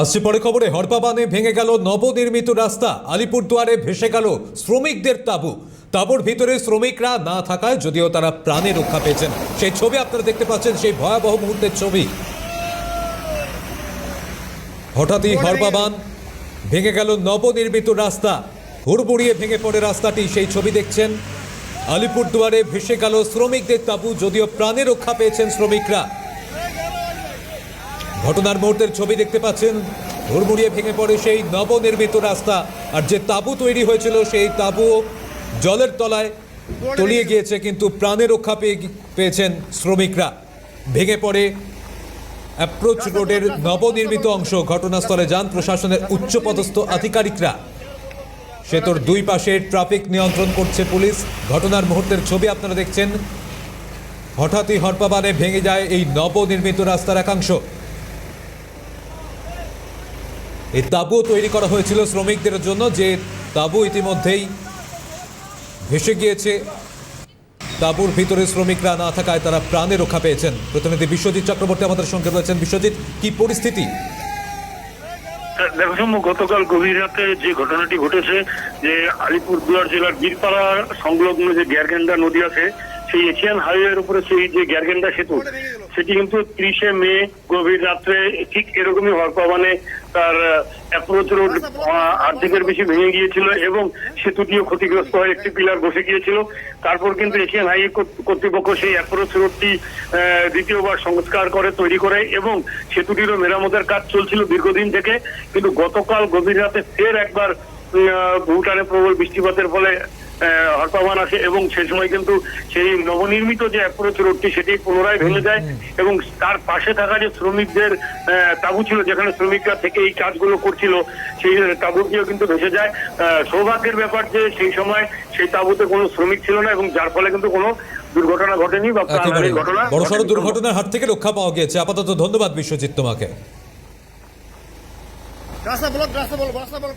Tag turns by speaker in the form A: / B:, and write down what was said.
A: আসছে পরে খবরে হরপাবানে ভেঙে গেল নবনির্মিত রাস্তা। আলিপুরদুয়ারে ভেসে গেল শ্রমিকদের তাঁবু। তাঁবুর ভিতরে শ্রমিকরা না থাকায় যদিও তারা প্রাণে রক্ষা পেয়েছেন। সেই ছবি আপনারা দেখতে পাচ্ছেন সেই ভয়াবহ মুহূর্তের ছবি। হঠাৎই হরপাবান ভেঙে গেল নবনির্মিত রাস্তা। হুড়বুড়িয়ে ভেঙে পড়ে রাস্তাটি সেই ছবি দেখছেন। আলিপুরদুয়ারে ভেসে গেল শ্রমিকদের তাঁবু যদিও প্রাণে রক্ষা পেয়েছেন শ্রমিকরা। ঘটনার মুহূর্তের ছবি দেখতে পাচ্ছেন। হুড়মুড়িয়ে ভেঙে পড়ে সেই নবনির্মিত রাস্তা। আর যে তাঁবু তৈরি হয়েছিল সেই তাঁবু জলের তলায় তলিয়ে গিয়েছে কিন্তু প্রাণে রক্ষা পেয়ে পেয়েছেন শ্রমিকরা। ভেঙে পড়ে অ্যাপ্রোচ রোডের নবনির্মিত অংশ। ঘটনাস্থলে যান প্রশাসনের উচ্চপদস্থ আধিকারিকরা। সেতুর দুই পাশে ট্রাফিক নিয়ন্ত্রণ করছে পুলিশ। ঘটনার মুহূর্তের ছবি আপনারা দেখছেন। হঠাৎই হরপাবানে ভেঙে যায় এই নবনির্মিত রাস্তার একাংশ। এই তাঁবু তৈরি করা হয়েছিল শ্রমিকদের জন্য, যে তাঁবু ইতিমধ্যেই ভেসে গিয়েছে। তাঁবুর ভিতরে শ্রমিকরা না থাকায় তারা প্রাণে রক্ষা পেয়েছেন। প্রতিনিধি বিশ্বজিৎ চক্রবর্তী আমাদের সঙ্গে রয়েছেন। বিশ্বজিৎ, কি পরিস্থিতি?
B: দেখো গতকাল গভীর রাতে যে ঘটনাটি ঘটেছে, যে আলিপুরদুয়ার জেলার বীরপাড়া সংলগ্ন যে গ্যারগেন্ডা নদী আছে, সেই এশিয়ান হাইওয়ের উপরে সেই যে গ্যারগেন্ডা সেতু সেটি কিন্তু ত্রিশে মে, গভীর রাত্রে ঠিক এরকমই হওয়ার হরপাবানে তার অ্যাপ্রোচ রোড অর্ধেকের বেশি ভেঙে গিয়েছিল এবং সেতুটিও ক্ষতিগ্রস্ত হয়ে একটি পিলার বসে গিয়েছিল। তারপর কিন্তু এশিয়ান হাইওয়ে কর্তৃপক্ষ সেই অ্যাপ্রোচ রোডটি দ্বিতীয়বার সংস্কার করে, তৈরি করে এবং সেতুটিরও মেরামতের কাজ চলছিল দীর্ঘদিন থেকে। কিন্তু গতকাল গভীর রাতে ফের একবার ভুটানে প্রবল বৃষ্টিপাতের ফলে হরপাবান আসে এবং সেই সময় কিন্তু সেই নবনির্মিত যে অ্যাপ্রোচ রোডটি সেটি পুনরায় ভেঙে যায় এবং তার পাশে থাকা যে শ্রমিকদের আহ, তাঁবু ছিল যেখানে শ্রমিকরা থেকে এই কাজগুলো করছিল সেই তাঁবুটিও কিন্তু ভেসে যায়। আহ, সৌভাগ্যের ব্যাপার যে সেই সময় সেই তাঁবুতে কোনো শ্রমিক ছিল না এবং যার ফলে কিন্তু কোনো দুর্ঘটনা ঘটেনি বা প্রাণহানির ঘটনা
A: বড়সড়
B: ঘটেনি।
A: দুর্ঘটনার হাত থেকে রক্ষা পাওয়া গিয়েছে। আপাতত ধন্যবাদ বিশ্বজিৎ তোমাকে।
C: রাস্তা ব্লক রাস্তা বলো রাস্তা বলো